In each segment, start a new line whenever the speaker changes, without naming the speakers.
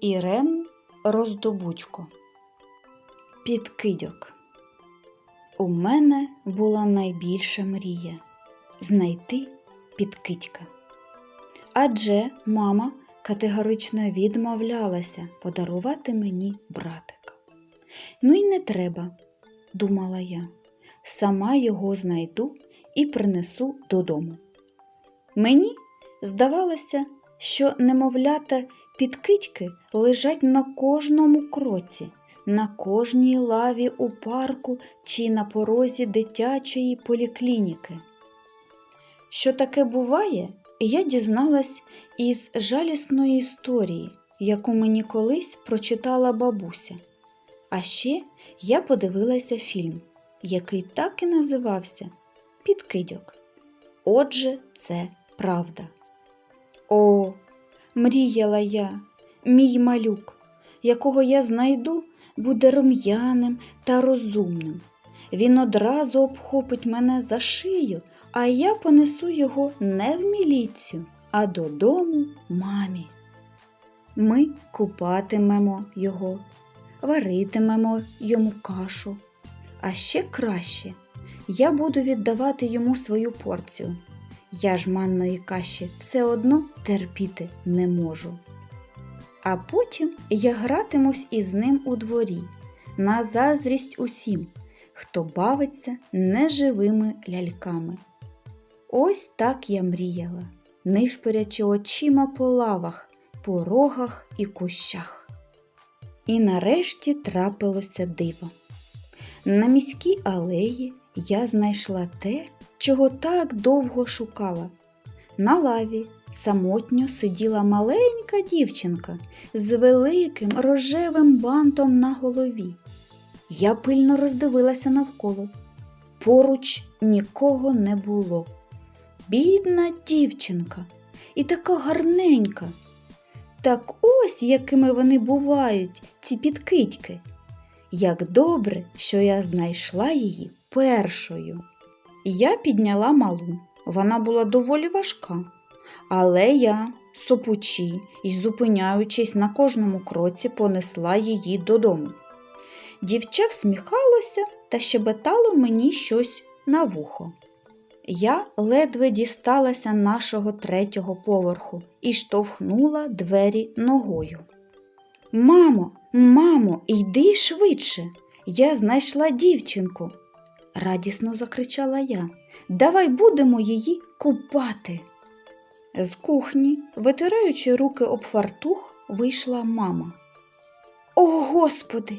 Ірен Роздобудько Підкидьок У мене була найбільша мрія знайти підкидька. Адже мама категорично відмовлялася подарувати мені братика. Ну й не треба, думала я, сама його знайду і принесу додому. Мені здавалося, що немовлята підкидьки лежать на кожному кроці, на кожній лаві у парку чи на порозі дитячої поліклініки. Що таке буває, я дізналась із жалісної історії, яку мені колись прочитала бабуся. А ще я подивилася фільм, який так і називався Підкидьок. Отже, це правда. О, мріяла я, мій малюк, якого я знайду, буде рум'яним та розумним. Він одразу обхопить мене за шию, а я понесу його не в міліцію, а додому мамі. Ми купатимемо його, варитимемо йому кашу. А ще краще, я буду віддавати йому свою порцію. Я ж манної каші все одно терпіти не можу. А потім я гратимусь із ним у дворі, на заздрість усім, хто бавиться неживими ляльками. Ось так я мріяла, нишпорячи очима по лавах, порогах і кущах. І нарешті трапилося диво. На міській алеї я знайшла те, чого так довго шукала. На лаві самотньо сиділа маленька дівчинка з великим рожевим бантом на голові. Я пильно роздивилася навколо. Поруч нікого не було. Бідна дівчинка і така гарненька. Так ось якими вони бувають, ці підкидьки. Як добре, що я знайшла її першою. Я підняла малу, вона була доволі важка, але я, сопучи і зупиняючись на кожному кроці, понесла її додому. Дівча всміхалося та щебетало мені щось на вухо. Я ледве дісталася нашого третього поверху і штовхнула двері ногою. Мамо, мамо, йди швидше. Я знайшла дівчинку. Радісно закричала я. Давай будемо її купати. З кухні, витираючи руки об фартух, вийшла мама. О, Господи!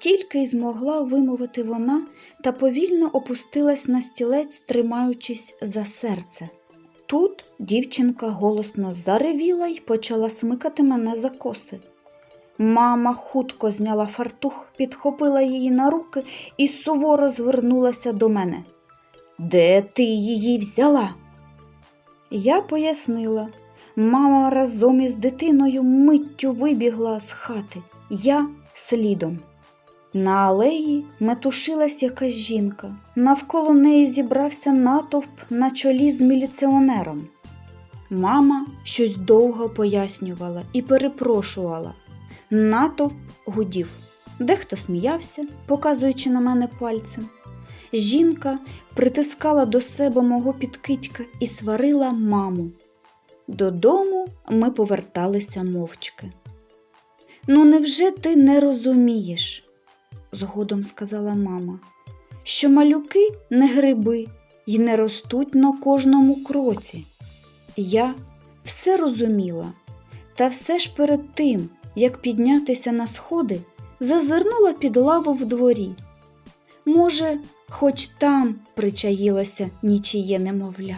Тільки й змогла вимовити вона та повільно опустилась на стілець, тримаючись за серце. Тут дівчинка голосно заревіла й почала смикати мене за коси. Мама хутко зняла фартух, підхопила її на руки і суворо звернулася до мене. Де ти її взяла? Я пояснила. Мама разом із дитиною миттю вибігла з хати, я слідом. На алеї метушилась якась жінка. Навколо неї зібрався натовп на чолі з міліціонером. Мама щось довго пояснювала і перепрошувала. Натовп гудів. Дехто сміявся, показуючи на мене пальцем. Жінка притискала до себе мого підкидька і сварила маму. Додому ми поверталися мовчки. Ну, невже ти не розумієш? згодом сказала мама, що малюки не гриби і не ростуть на кожному кроці. Я все розуміла, та все ж перед тим, як піднятися на сходи, зазирнула під лаву в дворі. Може, хоч там причаїлося нічиє немовля.